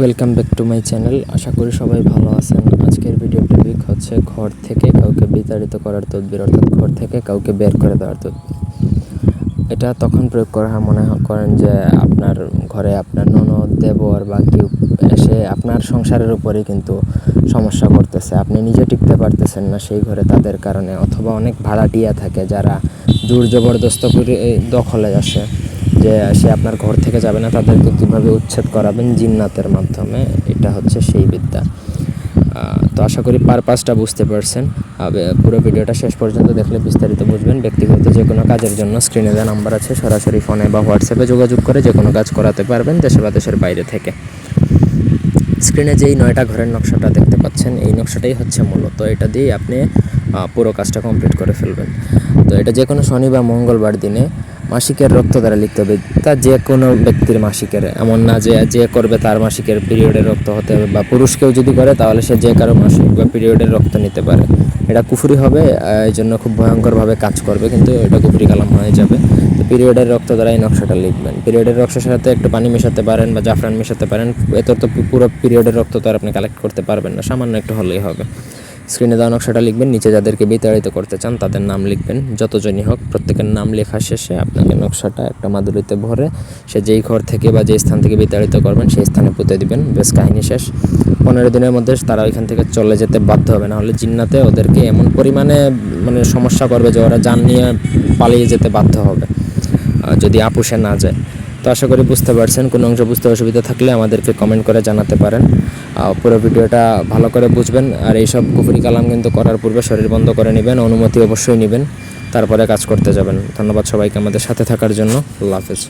Welcome back to my channel আশা করি সবাই ভালো আছেন। আজকের ভিডিও টপিক হচ্ছে ঘর থেকে কাউকে বিতাড়িত করার তদবির, অর্থাৎ ঘর থেকে কাউকে বের করে দেওয়ার তদবির। এটা তখন প্রয়োগ করা মনে করেন যে আপনার ঘরে আপনার ননদ, দেবর বা কেউ এসে আপনার সংসারের উপরেই কিন্তু সমস্যা করতেছে। আপনি নিজে টিকতে পারতেছেন না সেই ঘরে তাদের কারণে, অথবা অনেক ভাড়াটিয়া থাকে যারা জোর জবরদস্ত করে দখলে আসে। যে সে আপনার ঘর থেকে যাবে না, তাদেরকে কীভাবে উচ্ছেদ করাবেন জিন্নাতের মাধ্যমে, এটা হচ্ছে সেই বিদ্যা। তো আশা করি পারপাসটা বুঝতে পারছেন। পুরো ভিডিওটা শেষ পর্যন্ত দেখলে বিস্তারিত বুঝবেন। ব্যক্তিগত যে কোনো কাজের জন্য স্ক্রিনে দেওয়া নাম্বার আছে, সরাসরি ফোনে বা হোয়াটসঅ্যাপে যোগাযোগ করে যে কোনো কাজ করাতে পারবেন দেশে বা দেশের বাইরে থেকে। স্ক্রিনে যেই নয়টা ঘরের নকশাটা দেখতে পাচ্ছেন, এই নকশাটাই হচ্ছে মূলত। এটা দিয়ে আপনি পুরো কাজটা কমপ্লিট করে ফেলবেন। তো এটা যে কোনো শনি বা মঙ্গলবার দিনে মাসিকের রক্ত দ্বারা লিখতে হবে তা যে কোনো ব্যক্তির মাসিকের। এমন না যে যে করবে তার মাসিকের পিরিয়ডের রক্ত হতে হবে, বা পুরুষ কেউ যদি করে, তাহলে সে যে কারও মাসিক বা পিরিয়ডের রক্ত নিতে পারে। এটা কুফুরি হবে এই জন্য খুব ভয়ঙ্করভাবে কাজ করবে, কিন্তু এটা কুফুরি কালাম হয়ে যাবে। তো পিরিয়ডের রক্ত দ্বারা এই নকশাটা লিখবেন। পিরিয়ডের রক্তের সাথে একটু পানি মেশাতে পারেন, বা জাফরান মেশাতে পারেন, এত তো পুরো পিরিয়ডের রক্ত তো আর আপনি কালেক্ট করতে পারবেন না, সামান্য একটু হলেই হবে। স্ক্রিনে দেওয়া নকশাটা লিখবেন, নিচে যাদেরকে বিতাড়িত করতে চান তাদের নাম লিখবেন। যতজনই হোক, প্রত্যেকের নাম লেখা শেষে আপনাকে নকশাটা একটা মাদুরিতে ভরে সে যেই ঘর থেকে বা যে স্থান থেকে বিতাড়িত করবেন, সেই স্থানে পুঁতে দিবেন। বেশ, কাহিনী শেষ। পনেরো দিনের মধ্যে তারা ওইখান থেকে চলে যেতে বাধ্য হবে। না হলে জিন্নাতে ওদেরকে এমন পরিমাণে মানে সমস্যা করবে যে ওরা যান নিয়ে পালিয়ে যেতে বাধ্য হবে যদি আপুসে না যায়। তো আশা করি বুঝতে পারছেন, কোনো অংশ বুঝতে অসুবিধা থাকলে আমাদেরকে কমেন্ট করে জানাতে পারেন। পুরো ভিডিওটা ভালো করে বুঝবেন আর এইসব কুফুরি কালাম কিন্তু করার পূর্বে শরীর বন্ধ করে নেবেন, অনুমতি অবশ্যই নেবেন, তারপরে কাজ করতে যাবেন। ধন্যবাদ সবাইকে আমাদের সাথে থাকার জন্য। আল্লাহ হাফেজ।